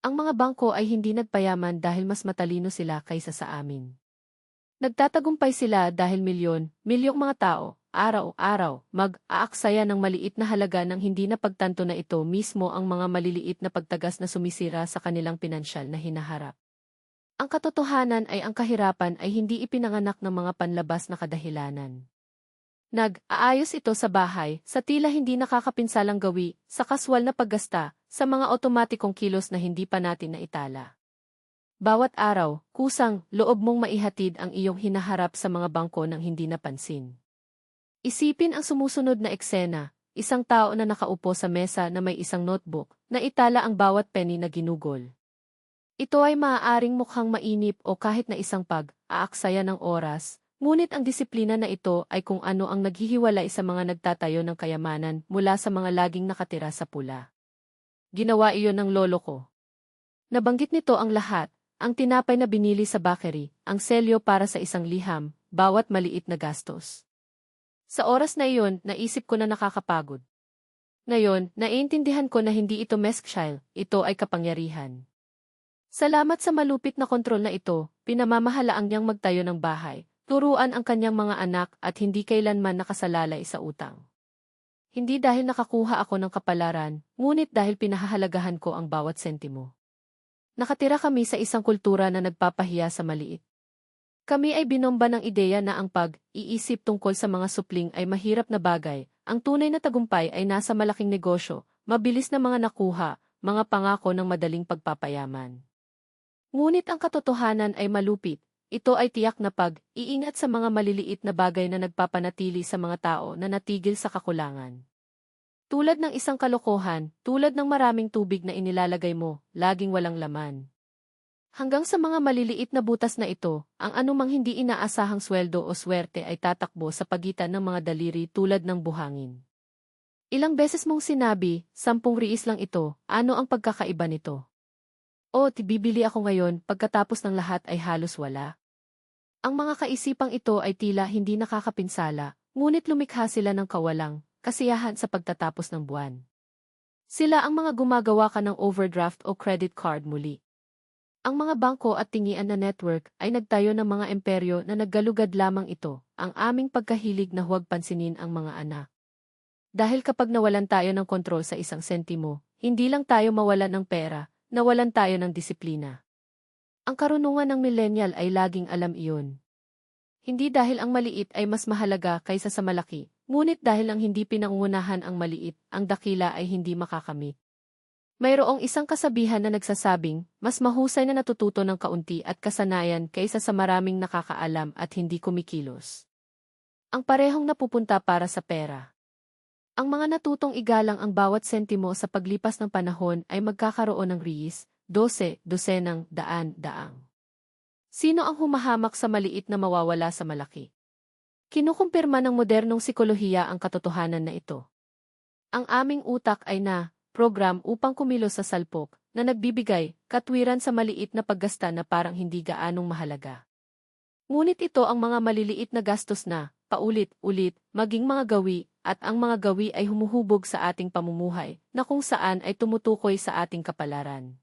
Ang mga bangko ay hindi nagpayaman dahil mas matalino sila kaysa sa amin. Nagtatagumpay sila dahil milyon, milyong mga tao, araw-araw, mag-aaksaya ng maliit na halaga ng hindi napagtanto na ito mismo ang mga maliliit na pagtagas na sumisira sa kanilang pinansyal na hinaharap. Ang katotohanan ay ang kahirapan ay hindi ipinanganak ng mga panlabas na kadahilanan. Nag-aayos ito sa bahay, sa tila hindi nakakapinsalang gawi, sa kaswal na paggasta, sa mga otomatikong kilos na hindi pa natin naitala. Bawat araw, kusang, loob mong maihatid ang iyong hinaharap sa mga bangko ng hindi napansin. Isipin ang sumusunod na eksena, isang tao na nakaupo sa mesa na may isang notebook, na itala ang bawat penny na ginugol. Ito ay maaaring mukhang mainip o kahit na isang pag-aaksaya ng oras, ngunit ang disiplina na ito ay kung ano ang naghihiwalay sa mga nagtatayo ng kayamanan mula sa mga laging nakatira sa pula. Ginawa iyon ng lolo ko. Nabanggit nito ang lahat, ang tinapay na binili sa bakery, ang selyo para sa isang liham, bawat maliit na gastos. Sa oras na iyon, naisip ko na nakakapagod. Ngayon, naiintindihan ko na hindi ito meskshile, ito ay kapangyarihan. Salamat sa malupit na kontrol na ito, pinamamahalaang niyang magtayo ng bahay, turuan ang kanyang mga anak at hindi kailanman nakasalalay sa utang. Hindi dahil nakakuha ako ng kapalaran, ngunit dahil pinahahalagahan ko ang bawat sentimo. Nakatira kami sa isang kultura na nagpapahiya sa maliit. Kami ay binomba ng ideya na ang pag-iisip tungkol sa mga supling ay mahirap na bagay, ang tunay na tagumpay ay nasa malaking negosyo, mabilis na mga nakuha, mga pangako ng madaling pagpapayaman. Ngunit ang katotohanan ay malupit, ito ay tiyak na pag-iingat sa mga maliliit na bagay na nagpapanatili sa mga tao na natigil sa kakulangan. Tulad ng isang kalokohan, tulad ng maraming tubig na inilalagay mo, laging walang laman. Hanggang sa mga maliliit na butas na ito, ang anumang hindi inaasahang sweldo o swerte ay tatakbo sa pagitan ng mga daliri tulad ng buhangin. Ilang beses mong sinabi, sampung riis lang ito, ano ang pagkakaiba nito? O, tibibili ako ngayon, pagkatapos ng lahat ay halos wala. Ang mga kaisipang ito ay tila hindi nakakapinsala, ngunit lumikha sila ng kawalang, kasiyahan sa pagtatapos ng buwan. Sila ang mga gumagawa ka ng overdraft o credit card muli. Ang mga bangko at tingian na network ay nagtayo ng mga imperyo na naggalugad lamang ito, ang aming pagkahilig na huwag pansinin ang mga anak. Dahil kapag nawalan tayo ng kontrol sa isang sentimo, hindi lang tayo mawalan ng pera, nawalan tayo ng disiplina. Ang karunungan ng millennial ay laging alam iyon. Hindi dahil ang maliit ay mas mahalaga kaysa sa malaki, Ngunit dahil ang hindi pinangunahan ang maliit, ang dakila ay hindi makakamit. Mayroong isang kasabihan na nagsasabing, mas mahusay na natututo ng kaunti at kasanayan kaysa sa maraming nakakaalam at hindi kumikilos. Ang parehong napupunta para sa pera. Ang mga natutong igalang ang bawat sentimo sa paglipas ng panahon ay magkakaroon ng riis, dose, dosenang, daan, daang. Sino ang humahamak sa maliit na mawawala sa malaki? Kinukumpirma ng modernong sikolohiya ang katotohanan na ito. Ang aming utak ay na, program upang kumilos sa salpok, na nagbibigay, katwiran sa maliit na paggasta na parang hindi gaanong mahalaga. Ngunit ito ang mga maliliit na gastos na, paulit-ulit, maging mga gawi, at ang mga gawi ay humuhubog sa ating pamumuhay, na kung saan ay tumutukoy sa ating kapalaran.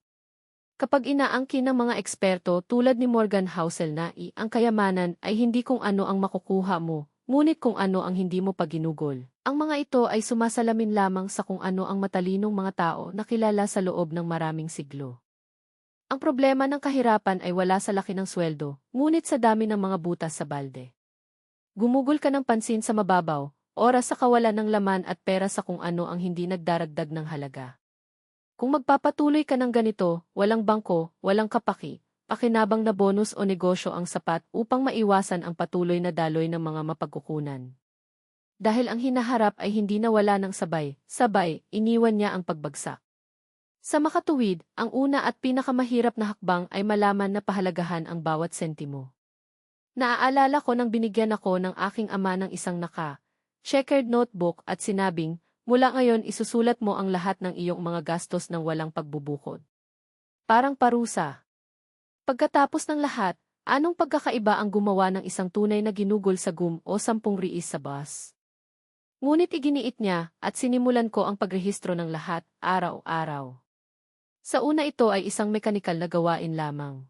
Kapag inaangkin ng mga eksperto tulad ni Morgan Housel na i, ang kayamanan ay hindi kung ano ang makukuha mo, ngunit kung ano ang hindi mo paginugol. Ang mga ito ay sumasalamin lamang sa kung ano ang matalinong mga tao na kilala sa loob ng maraming siglo. Ang problema ng kahirapan ay wala sa laki ng sweldo, ngunit sa dami ng mga butas sa balde. Gumugol ka ng pansin sa mababaw, oras sa kawalan ng laman at pera sa kung ano ang hindi nagdaragdag ng halaga. Kung magpapatuloy ka ng ganito, walang bangko, walang kapaki, pakinabang na bonus o negosyo ang sapat upang maiwasan ang patuloy na daloy ng mga mapagkukunan. Dahil ang hinaharap ay hindi nawala ng sabay, sabay, iniwan niya ang pagbagsak. Sa makatuwid, ang una at pinakamahirap na hakbang ay malaman na pahalagahan ang bawat sentimo. Naaalala ko nang binigyan ako ng aking ama ng isang naka, checkered notebook at sinabing, Mula ngayon isusulat mo ang lahat ng iyong mga gastos ng walang pagbubukod. Parang parusa. Pagkatapos ng lahat, anong pagkakaiba ang gumawa ng isang tunay na ginugol sa gum o sampung riis sa bus? Ngunit iginiit niya at sinimulan ko ang pagrehistro ng lahat, araw-araw. Sa una ito ay isang mekanikal na gawain lamang.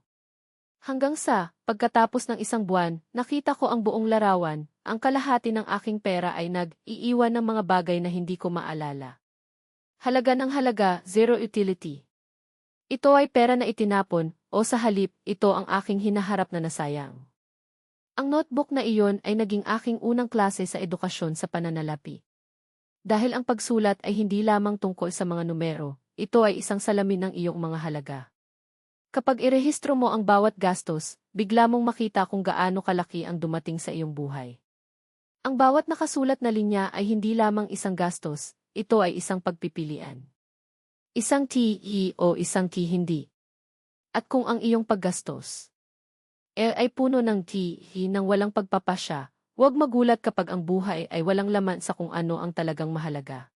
Hanggang sa, pagkatapos ng isang buwan, nakita ko ang buong larawan, ang kalahati ng aking pera ay nag-iiwan ng mga bagay na hindi ko maalala. Halaga ng halaga, zero utility. Ito ay pera na itinapon, o sa halip, ito ang aking hinaharap na nasayang. Ang notebook na iyon ay naging aking unang klase sa edukasyon sa pananalapi. Dahil ang pagsulat ay hindi lamang tungkol sa mga numero, ito ay isang salamin ng iyong mga halaga. Kapag irehistro mo ang bawat gastos, bigla mong makita kung gaano kalaki ang dumating sa iyong buhay. Ang bawat nakasulat na linya ay hindi lamang isang gastos, ito ay isang pagpipilian. Isang TE o isang T hindi. At kung ang iyong paggastos e ay puno ng TE nang walang pagpapasya, huwag magulat kapag ang buhay ay walang laman sa kung ano ang talagang mahalaga.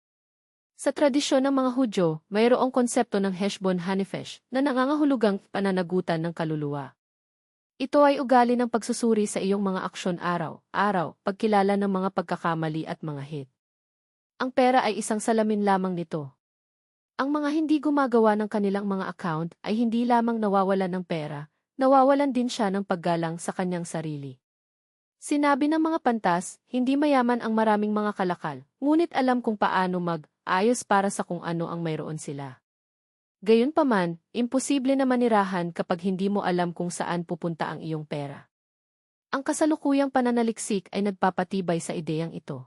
Sa tradisyon ng mga Hudyo, mayroong konsepto ng Heshbon Hanifesh na nangangahulugang pananagutan ng kaluluwa. Ito ay ugali ng pagsusuri sa iyong mga aksyon araw-araw, pagkilala ng mga pagkakamali at mga hit. Ang pera ay isang salamin lamang nito. Ang mga hindi gumagawa ng kanilang mga account ay hindi lamang nawawalan ng pera, nawawalan din siya ng paggalang sa kanyang sarili. Sinabi ng mga pantas, hindi mayaman ang maraming mga kalakal, ngunit alam kung paano mag-ayos para sa kung ano ang mayroon sila. Gayunpaman, imposible na manirahan kapag hindi mo alam kung saan pupunta ang iyong pera. Ang kasalukuyang pananaliksik ay nagpapatibay sa ideyang ito.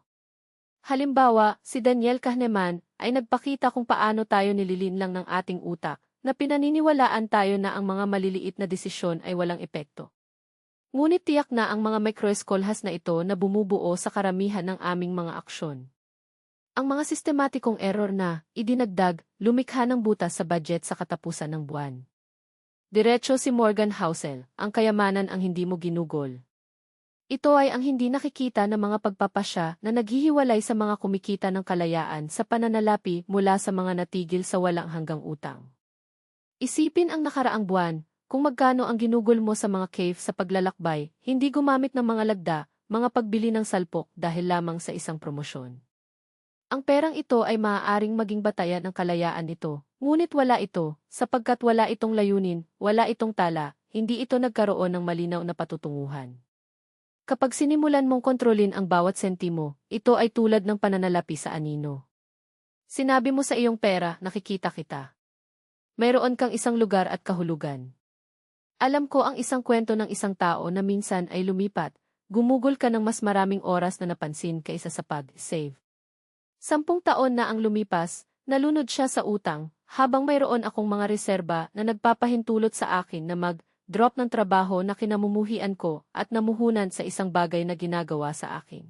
Halimbawa, si Daniel Kahneman ay nagpakita kung paano tayo nililinlang ng ating utak na pinaniniwalaan tayo na ang mga maliliit na desisyon ay walang epekto. Ngunit tiyak na ang mga microeskolhas na ito na bumubuo sa karamihan ng aming mga aksyon. Ang mga sistematikong error na, idinagdag, lumikha ng butas sa budget sa katapusan ng buwan. Diretso si Morgan Housel, ang kayamanan ang hindi mo ginugol. Ito ay ang hindi nakikita ng mga pagpapasya na naghihiwalay sa mga kumikita ng kalayaan sa pananalapi mula sa mga natigil sa walang hanggang utang. Isipin ang nakaraang buwan, kung magkano ang ginugol mo sa mga cave sa paglalakbay, hindi gumamit ng mga lagda, mga pagbili ng salpok dahil lamang sa isang promosyon. Ang perang ito ay maaaring maging batayan ng kalayaan nito, ngunit wala ito, sapagkat wala itong layunin, wala itong tala, hindi ito nagkaroon ng malinaw na patutunguhan. Kapag sinimulan mong kontrolin ang bawat sentimo, ito ay tulad ng pananalapi sa anino. Sinabi mo sa iyong pera, nakikita kita. Mayroon kang isang lugar at kahulugan. Alam ko ang isang kwento ng isang tao na minsan ay lumipat, gumugol ka ng mas maraming oras na napansin kaysa sa pag-save. Sampung taon na ang lumipas, nalunod siya sa utang, habang mayroon akong mga reserba na nagpapahintulot sa akin na mag-drop ng trabaho na kinamumuhian ko at namuhunan sa isang bagay na ginagawa sa akin.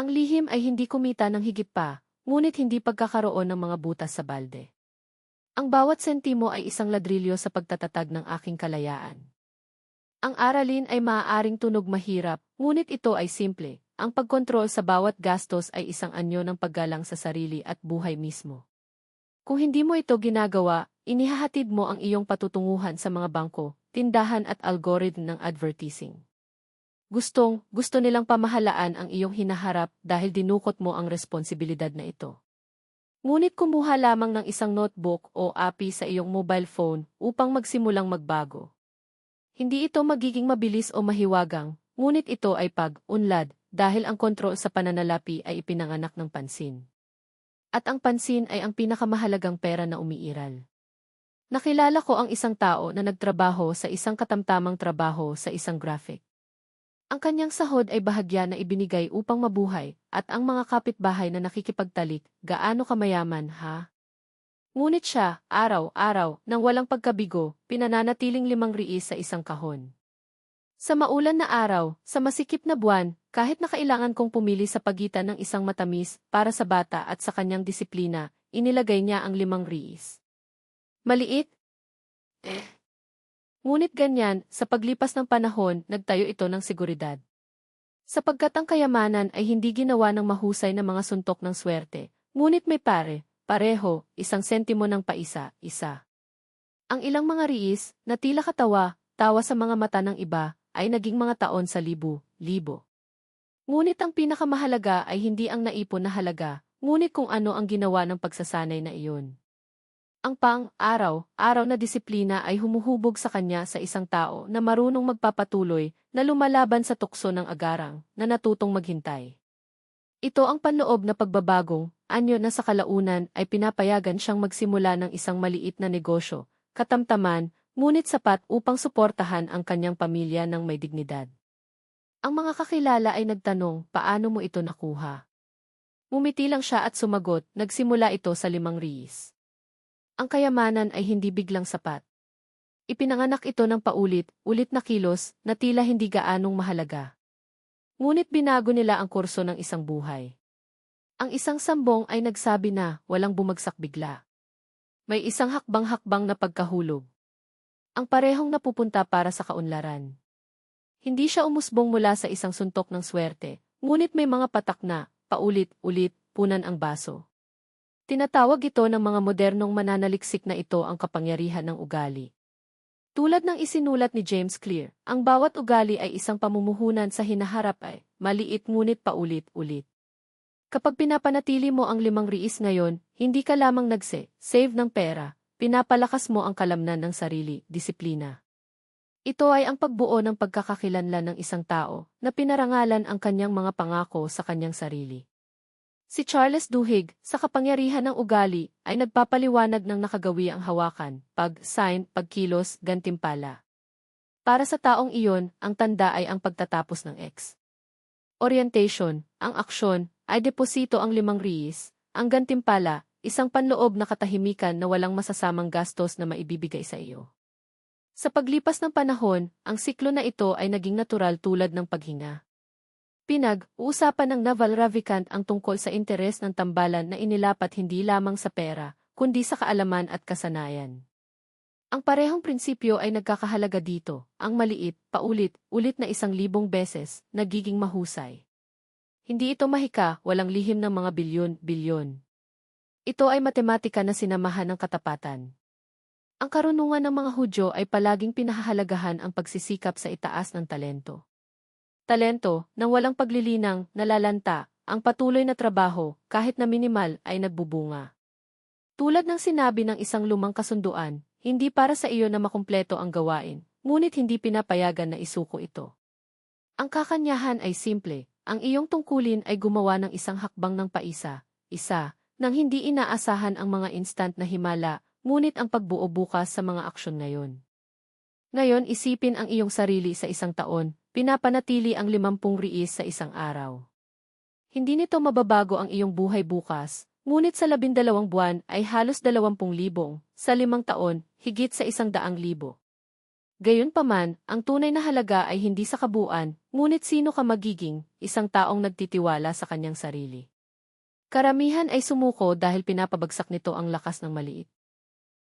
Ang lihim ay hindi kumita ng higit pa, ngunit hindi pagkakaroon ng mga butas sa balde. Ang bawat sentimo ay isang ladrilyo sa pagtatatag ng aking kalayaan. Ang aralin ay maaaring tunog mahirap, ngunit ito ay simple. Ang pagkontrol sa bawat gastos ay isang anyo ng paggalang sa sarili at buhay mismo. Kung hindi mo ito ginagawa, inihahatid mo ang iyong patutunguhan sa mga bangko, tindahan at algorithm ng advertising. Gustong, gusto nilang pamahalaan ang iyong hinaharap dahil dinukot mo ang responsibilidad na ito. Ngunit kumuha lamang ng isang notebook o API sa iyong mobile phone upang magsimulang magbago. Hindi ito magiging mabilis o mahiwagang, ngunit ito ay pag-unlad dahil ang kontrol sa pananalapi ay ipinanganak ng pansin. At ang pansin ay ang pinakamahalagang pera na umiiral. Nakilala ko ang isang tao na nagtrabaho sa isang katamtamang trabaho sa isang graphic. Ang kanyang sahod ay bahagya na ibinigay upang mabuhay, at ang mga kapitbahay na nakikipagtalik, gaano kamayaman, ha? Ngunit siya, araw-araw, nang walang pagkabigo, pinananatiling limang riis sa isang kahon. Sa maulan na araw, sa masikip na buwan, kahit na kailangan kong pumili sa pagitan ng isang matamis para sa bata at sa kanyang disiplina, inilagay niya ang limang riis. Maliit? Eh, Ngunit ganyan, sa paglipas ng panahon, nagtayo ito ng seguridad. Sapagkat ang kayamanan ay hindi ginawa ng mahusay na mga suntok ng swerte, ngunit may pare, pareho, isang sentimo ng paisa, isa. Ang ilang mga riis, na tila katawa, tawa sa mga mata ng iba, ay naging mga taon sa libu, libo. Ngunit ang pinakamahalaga ay hindi ang naipon na halaga, ngunit kung ano ang ginawa ng pagsasanay na iyon. Ang pang-araw, araw na disiplina ay humuhubog sa kanya sa isang tao na marunong magpapatuloy na lumalaban sa tukso ng agarang na natutong maghintay. Ito ang panloob na pagbabagong, anyo na sa kalaunan ay pinapayagan siyang magsimula ng isang maliit na negosyo, katamtaman, ngunit sapat upang suportahan ang kanyang pamilya ng may dignidad. Ang mga kakilala ay nagtanong, paano mo ito nakuha? Mumiti lang siya at sumagot, nagsimula ito sa limang riis. Ang kayamanan ay hindi biglang sapat. Ipinanganak ito ng paulit, ulit na kilos na tila hindi gaanong mahalaga. Ngunit binago nila ang kurso ng isang buhay. Ang isang sambong ay nagsabi na walang bumagsak bigla. May isang hakbang-hakbang na pagkahulog. Ang parehong napupunta para sa kaunlaran. Hindi siya umusbong mula sa isang suntok ng swerte, ngunit may mga patak na, paulit-ulit, punan ang baso. Tinatawag ito ng mga modernong mananaliksik na ito ang kapangyarihan ng ugali. Tulad ng isinulat ni James Clear, ang bawat ugali ay isang pamumuhunan sa hinaharap ay maliit ngunit paulit-ulit. Kapag pinapanatili mo ang limang riis ngayon, hindi ka lamang nagse, save ng pera, pinapalakas mo ang kalamnan ng sarili, disiplina. Ito ay ang pagbuo ng pagkakakilanlan ng isang tao na pinarangalan ang kanyang mga pangako sa kanyang sarili. Si Charles Duhigg, sa kapangyarihan ng ugali, ay nagpapaliwanag ng nakagawi ang hawakan, pag-sign, pagkilos, gantimpala. Para sa taong iyon, ang tanda ay ang pagtatapos ng X. Orientation, ang aksyon, ay deposito ang limang riis, ang gantimpala, isang panloob na katahimikan na walang masasamang gastos na maibibigay sa iyo. Sa paglipas ng panahon, ang siklo na ito ay naging natural tulad ng paghinga. Pinag-uusapan ng Naval Ravikant ang tungkol sa interes ng tambalan na inilapat hindi lamang sa pera, kundi sa kaalaman at kasanayan. Ang parehong prinsipyo ay nagkakahalaga dito, ang maliit, paulit, ulit na isang libong beses, nagiging mahusay. Hindi ito mahika, walang lihim ng mga bilyon-bilyon. Ito ay matematika na sinamahan ng katapatan. Ang karunungan ng mga Hudyo ay palaging pinahahalagahan ang pagsisikap sa itaas ng talento talento, nang walang paglilinang, nalalanta, ang patuloy na trabaho, kahit na minimal, ay nagbubunga. Tulad ng sinabi ng isang lumang kasunduan, hindi para sa iyo na makumpleto ang gawain, ngunit hindi pinapayagan na isuko ito. Ang kakanyahan ay simple, ang iyong tungkulin ay gumawa ng isang hakbang ng paisa, isa, nang hindi inaasahan ang mga instant na himala, ngunit ang pagbuo bukas sa mga aksyon ngayon. Ngayon isipin ang iyong sarili sa isang taon, Pinapanatili ang limampung riis sa isang araw. Hindi nito mababago ang iyong buhay bukas, ngunit sa labindalawang buwan ay halos dalawampung libong, sa limang taon, higit sa isang daang libo. Gayunpaman, ang tunay na halaga ay hindi sa kabuuan, ngunit sino ka magiging, isang taong nagtitiwala sa kanyang sarili. Karamihan ay sumuko dahil pinapabagsak nito ang lakas ng maliit.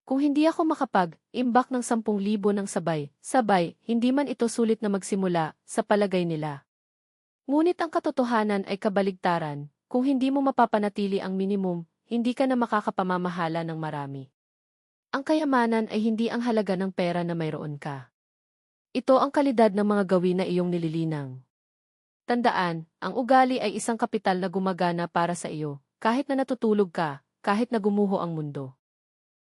Kung hindi ako makapag-imbak ng 10,000 ng sabay, sabay, hindi man ito sulit na magsimula, sa palagay nila. Ngunit ang katotohanan ay kabaligtaran, kung hindi mo mapapanatili ang minimum, hindi ka na makakapamamahala ng marami. Ang kayamanan ay hindi ang halaga ng pera na mayroon ka. Ito ang kalidad ng mga gawin na iyong nililinang. Tandaan, ang ugali ay isang kapital na gumagana para sa iyo, kahit na natutulog ka, kahit na gumuho ang mundo.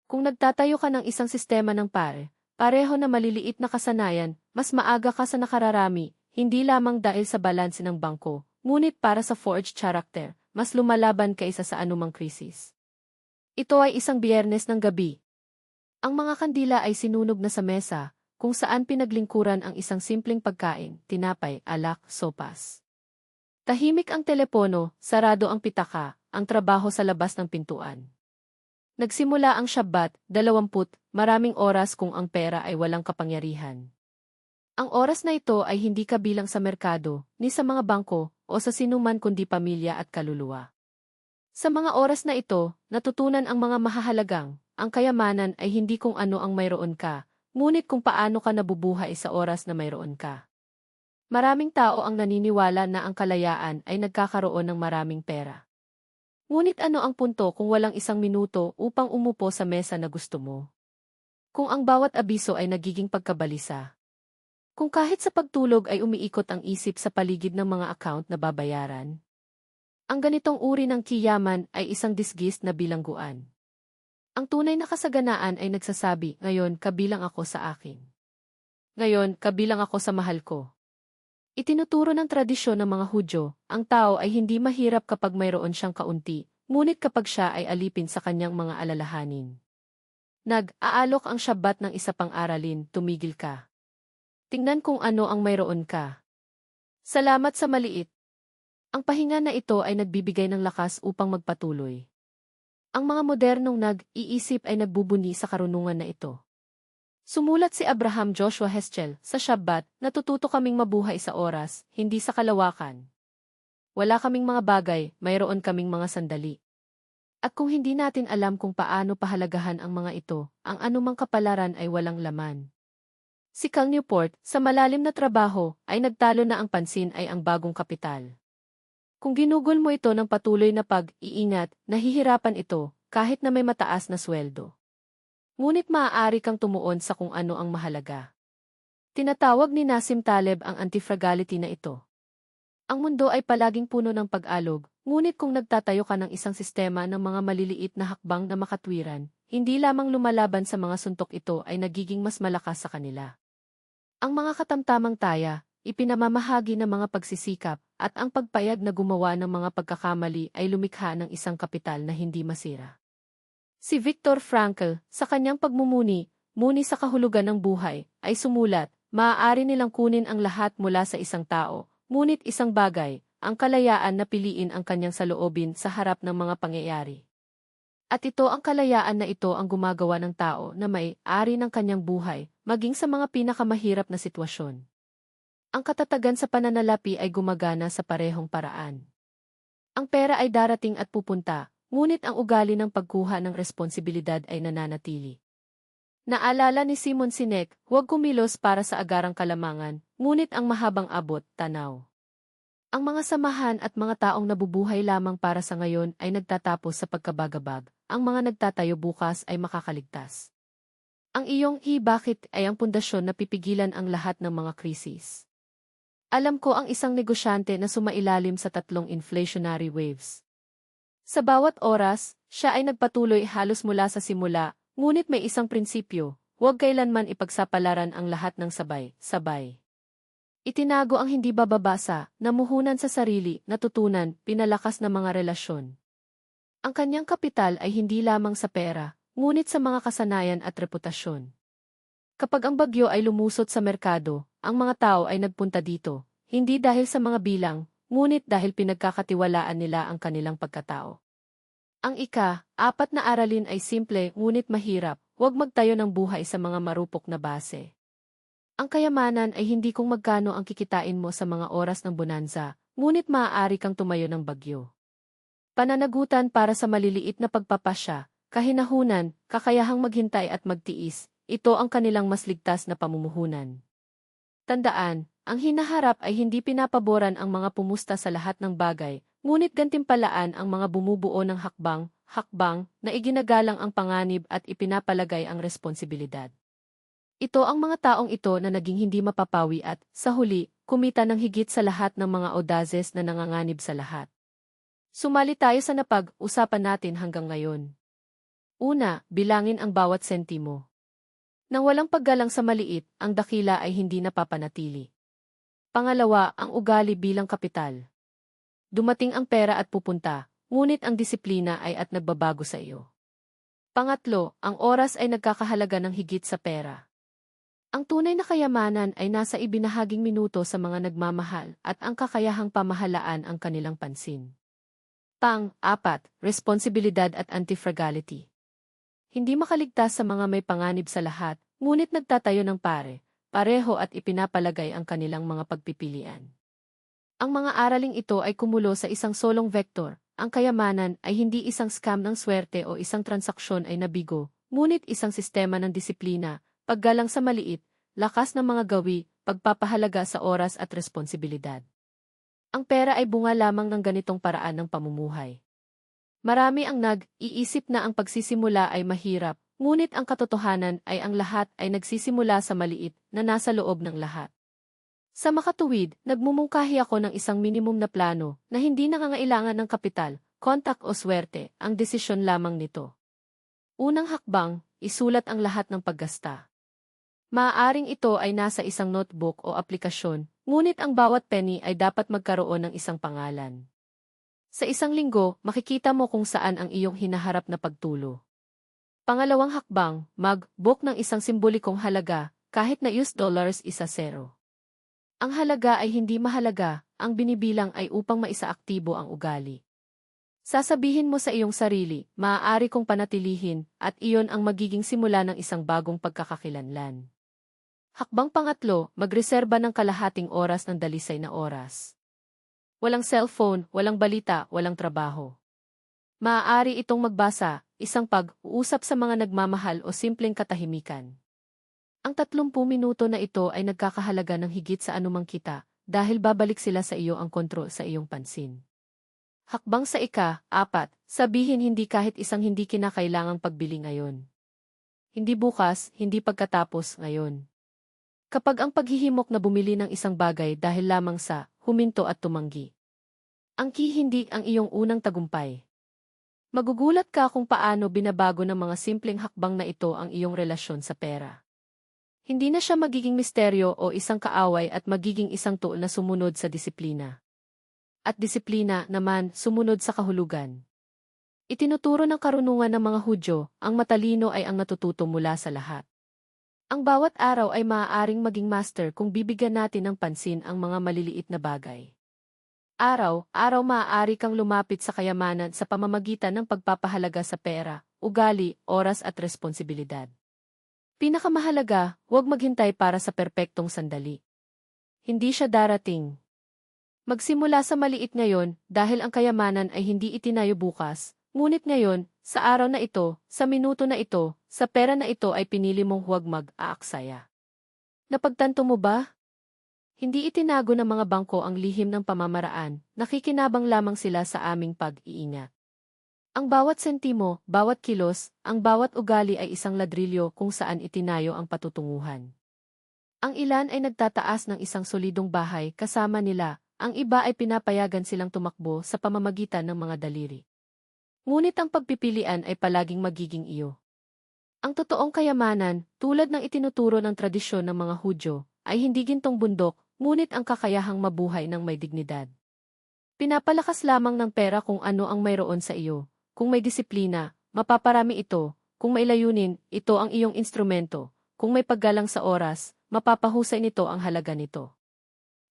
Kung nagtatayo ka ng isang sistema ng pare, pareho na maliliit na kasanayan, mas maaga ka sa nakararami, hindi lamang dahil sa balanse ng bangko, ngunit para sa forged character, mas lumalaban kaysa sa anumang krisis. Ito ay isang biyernes ng gabi. Ang mga kandila ay sinunog na sa mesa, kung saan pinaglingkuran ang isang simpleng pagkain, tinapay, alak, sopas. Tahimik ang telepono, sarado ang pitaka, ang trabaho sa labas ng pintuan. Nagsimula ang Shabbat, dalawamput, maraming oras kung ang pera ay walang kapangyarihan. Ang oras na ito ay hindi kabilang sa merkado, ni sa mga bangko, o sa sinuman kundi pamilya at kaluluwa. Sa mga oras na ito, natutunan ang mga mahahalagang, ang kayamanan ay hindi kung ano ang mayroon ka, ngunit kung paano ka nabubuhay sa oras na mayroon ka. Maraming tao ang naniniwala na ang kalayaan ay nagkakaroon ng maraming pera. Ngunit ano ang punto kung walang isang minuto upang umupo sa mesa na gusto mo? Kung ang bawat abiso ay nagiging pagkabalisa. Kung kahit sa pagtulog ay umiikot ang isip sa paligid ng mga account na babayaran. Ang ganitong uri ng kiyaman ay isang disgist na bilangguan. Ang tunay na kasaganaan ay nagsasabi, ngayon kabilang ako sa akin. Ngayon, kabilang ako sa mahal ko. Itinuturo ng tradisyon ng mga Hudyo, ang tao ay hindi mahirap kapag mayroon siyang kaunti, ngunit kapag siya ay alipin sa kanyang mga alalahanin. Nag-aalok ang Shabbat ng isa pang aralin, tumigil ka. Tingnan kung ano ang mayroon ka. Salamat sa maliit. Ang pahinga na ito ay nagbibigay ng lakas upang magpatuloy. Ang mga modernong nag-iisip ay nagbubuni sa karunungan na ito. Sumulat si Abraham Joshua Heschel sa Shabbat, natututo kaming mabuhay sa oras, hindi sa kalawakan. Wala kaming mga bagay, mayroon kaming mga sandali. At kung hindi natin alam kung paano pahalagahan ang mga ito, ang anumang kapalaran ay walang laman. Si Cal Newport, sa malalim na trabaho, ay nagtalo na ang pansin ay ang bagong kapital. Kung ginugol mo ito ng patuloy na pag-iingat, nahihirapan ito, kahit na may mataas na sweldo. Ngunit maaari kang tumuon sa kung ano ang mahalaga. Tinatawag ni Nassim Taleb ang antifragality na ito. Ang mundo ay palaging puno ng pag-alog, ngunit kung nagtatayo ka ng isang sistema ng mga maliliit na hakbang na makatwiran, hindi lamang lumalaban sa mga suntok ito ay nagiging mas malakas sa kanila. Ang mga katamtamang taya, ipinamamahagi ng mga pagsisikap, at ang pagpayag na gumawa ng mga pagkakamali ay lumikha ng isang kapital na hindi masira. Si Viktor Frankl, sa kanyang pagmumuni, muni sa kahulugan ng buhay, ay sumulat, maaari nilang kunin ang lahat mula sa isang tao, ngunit isang bagay, ang kalayaan na piliin ang kanyang saloobin sa harap ng mga pangyayari. At ito ang kalayaan na ito ang gumagawa ng tao na may ari ng kanyang buhay, maging sa mga pinakamahirap na sitwasyon. Ang katatagan sa pananalapi ay gumagana sa parehong paraan. Ang pera ay darating at pupunta, ngunit ang ugali ng pagkuha ng responsibilidad ay nananatili. Naalala ni Simon Sinek, huwag kumilos para sa agarang kalamangan, ngunit ang mahabang abot, tanaw. Ang mga samahan at mga taong nabubuhay lamang para sa ngayon ay nagtatapos sa pagkabagabag, ang mga nagtatayo bukas ay makakaligtas. Ang iyong hi-bakit ay ang pundasyon na pipigilan ang lahat ng mga krisis. Alam ko ang isang negosyante na sumailalim sa tatlong inflationary waves. Sa bawat oras, siya ay nagpatuloy halos mula sa simula, ngunit may isang prinsipyo, huwag kailanman ipagsapalaran ang lahat ng sabay-sabay. Itinago ang hindi bababasa, namuhunan sa sarili, natutunan, pinalakas na mga relasyon. Ang kanyang kapital ay hindi lamang sa pera, ngunit sa mga kasanayan at reputasyon. Kapag ang bagyo ay lumusot sa merkado, ang mga tao ay nagpunta dito, hindi dahil sa mga bilang, ngunit dahil pinagkakatiwalaan nila ang kanilang pagkatao. Ang ika, apat na aralin ay simple ngunit mahirap, huwag magtayo ng buhay sa mga marupok na base. Ang kayamanan ay hindi kung magkano ang kikitain mo sa mga oras ng bonanza, ngunit maaari kang tumayo ng bagyo. Pananagutan para sa maliliit na pagpapasya, kahinahunan, kakayahang maghintay at magtiis, ito ang kanilang mas ligtas na pamumuhunan. Tandaan, ang hinaharap ay hindi pinapaboran ang mga pumusta sa lahat ng bagay, ngunit gantimpalaan ang mga bumubuo ng hakbang, hakbang, na iginagalang ang panganib at ipinapalagay ang responsibilidad. Ito ang mga taong ito na naging hindi mapapawi at, sa huli, kumita ng higit sa lahat ng mga audazes na nanganganib sa lahat. Sumali tayo sa napag-usapan natin hanggang ngayon. Una, bilangin ang bawat sentimo. Nang walang paggalang sa maliit, ang dakila ay hindi napapanatili. Pangalawa, ang ugali bilang kapital. Dumating ang pera at pupunta, ngunit ang disiplina ay at nagbabago sa iyo. Pangatlo, ang oras ay nagkakahalaga ng higit sa pera. Ang tunay na kayamanan ay nasa ibinahaging minuto sa mga nagmamahal at ang kakayahang pamahalaan ang kanilang pansin. Pang-apat, responsibilidad at antifragality. Hindi makaligtas sa mga may panganib sa lahat, ngunit nagtatayo ng pare, pareho at ipinapalagay ang kanilang mga pagpipilian. Ang mga araling ito ay kumulo sa isang solong vektor, ang kayamanan ay hindi isang scam ng swerte o isang transaksyon ay nabigo, ngunit isang sistema ng disiplina, paggalang sa maliit, lakas ng mga gawi, pagpapahalaga sa oras at responsibilidad. Ang pera ay bunga lamang ng ganitong paraan ng pamumuhay. Marami ang nag-iisip na ang pagsisimula ay mahirap, ngunit ang katotohanan ay ang lahat ay nagsisimula sa maliit na nasa loob ng lahat. Sa makatuwid, nagmumungkahi ako ng isang minimum na plano na hindi nangangailangan ng kapital, kontak o swerte, ang desisyon lamang nito. Unang hakbang, isulat ang lahat ng paggasta. Maaaring ito ay nasa isang notebook o aplikasyon, ngunit ang bawat penny ay dapat magkaroon ng isang pangalan. Sa isang linggo, makikita mo kung saan ang iyong hinaharap na pagtulo. Pangalawang hakbang, mag-book ng isang simbolikong halaga, kahit na US dollars isa zero. Ang halaga ay hindi mahalaga, ang binibilang ay upang maisaaktibo ang ugali. Sasabihin mo sa iyong sarili, maaari kong panatilihin, at iyon ang magiging simula ng isang bagong pagkakakilanlan. Hakbang pangatlo, magreserba ng kalahating oras ng dalisay na oras. Walang cellphone, walang balita, walang trabaho. Maaari itong magbasa, isang pag-uusap sa mga nagmamahal o simpleng katahimikan. Ang 30 minuto na ito ay nagkakahalaga ng higit sa anumang kita, dahil babalik sila sa iyo ang kontrol sa iyong pansin. Hakbang sa ika, apat, sabihin hindi kahit isang hindi kinakailangang pagbili ngayon. Hindi bukas, hindi pagkatapos, ngayon. Kapag ang paghihimok na bumili ng isang bagay dahil lamang sa huminto at tumanggi. Ang key hindi ang iyong unang tagumpay. Magugulat ka kung paano binabago ng mga simpleng hakbang na ito ang iyong relasyon sa pera. Hindi na siya magiging misteryo o isang kaaway at magiging isang tool na sumunod sa disiplina at disiplina naman sumunod sa kahulugan. Itinuturo ng karunungan ng mga Hudyo, ang matalino ay ang natututo mula sa lahat. Ang bawat araw ay maaaring maging master kung bibigyan natin ng pansin ang mga maliliit na bagay. Araw, araw maaari kang lumapit sa kayamanan sa pamamagitan ng pagpapahalaga sa pera, ugali, oras at responsibilidad. Pinakamahalaga, huwag maghintay para sa perpektong sandali. Hindi siya darating, Magsimula sa maliit ngayon dahil ang kayamanan ay hindi itinayo bukas, ngunit ngayon, sa araw na ito, sa minuto na ito, sa pera na ito ay pinili mong huwag mag-aaksaya. Napagtanto mo ba? Hindi itinago ng mga bangko ang lihim ng pamamaraan, nakikinabang lamang sila sa aming pag-iingat. Ang bawat sentimo, bawat kilos, ang bawat ugali ay isang ladrilyo kung saan itinayo ang patutunguhan. Ang ilan ay nagtataas ng isang solidong bahay kasama nila, ang iba ay pinapayagan silang tumakbo sa pamamagitan ng mga daliri. Ngunit ang pagpipilian ay palaging magiging iyo. Ang totoong kayamanan, tulad ng itinuturo ng tradisyon ng mga Hudyo, ay hindi gintong bundok, ngunit ang kakayahang mabuhay ng may dignidad. Pinapalakas lamang ng pera kung ano ang mayroon sa iyo. Kung may disiplina, mapaparami ito. Kung may layunin, ito ang iyong instrumento. Kung may paggalang sa oras, mapapahusay nito ang halaga nito.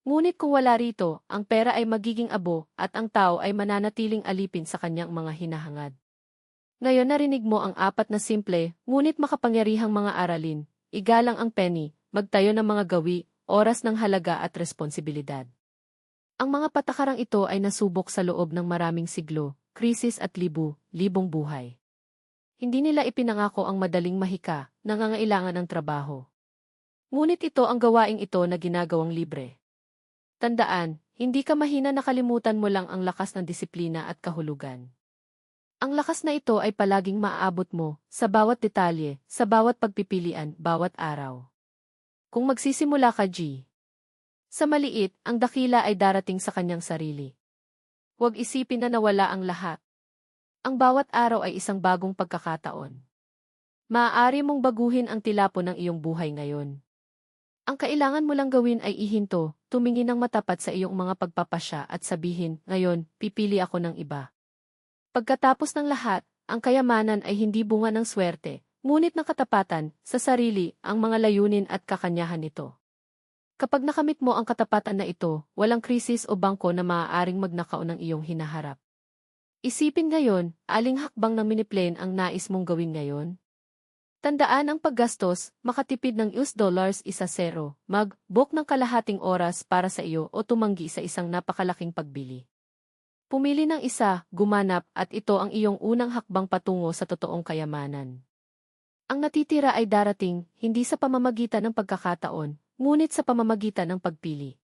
Ngunit kung wala rito, ang pera ay magiging abo at ang tao ay mananatiling alipin sa kanyang mga hinahangad. Ngayon narinig mo ang apat na simple, ngunit makapangyarihang mga aralin, igalang ang penny, magtayo ng mga gawi, oras ng halaga at responsibilidad. Ang mga patakarang ito ay nasubok sa loob ng maraming siglo, krisis at libu, libong buhay. Hindi nila ipinangako ang madaling mahika, nangangailangan ng trabaho. Ngunit ito ang gawaing ito na ginagawang libre. Tandaan, hindi ka mahina nakalimutan mo lang ang lakas ng disiplina at kahulugan. Ang lakas na ito ay palaging maaabot mo, sa bawat detalye, sa bawat pagpipilian, bawat araw. Kung magsisimula ka, G. Sa maliit, ang dakila ay darating sa kanyang sarili. Huwag isipin na nawala ang lahat. Ang bawat araw ay isang bagong pagkakataon. Maaari mong baguhin ang tilapo ng iyong buhay ngayon. Ang kailangan mo lang gawin ay ihinto, tumingin ng matapat sa iyong mga pagpapasya at sabihin, ngayon, pipili ako ng iba. Pagkatapos ng lahat, ang kayamanan ay hindi bunga ng swerte, ngunit ng katapatan, sa sarili, ang mga layunin at kakanyahan nito. Kapag nakamit mo ang katapatan na ito, walang krisis o bangko na maaaring magnakaw ng iyong hinaharap. Isipin ngayon, aling hakbang ng miniplane ang nais mong gawin ngayon? Tandaan ang paggastos, makatipid ng US dollars isa zero, mag-book ng kalahating oras para sa iyo o tumanggi sa isang napakalaking pagbili. Pumili ng isa, gumanap at ito ang iyong unang hakbang patungo sa totoong kayamanan. Ang natitira ay darating, hindi sa pamamagitan ng pagkakataon, ngunit sa pamamagitan ng pagpili.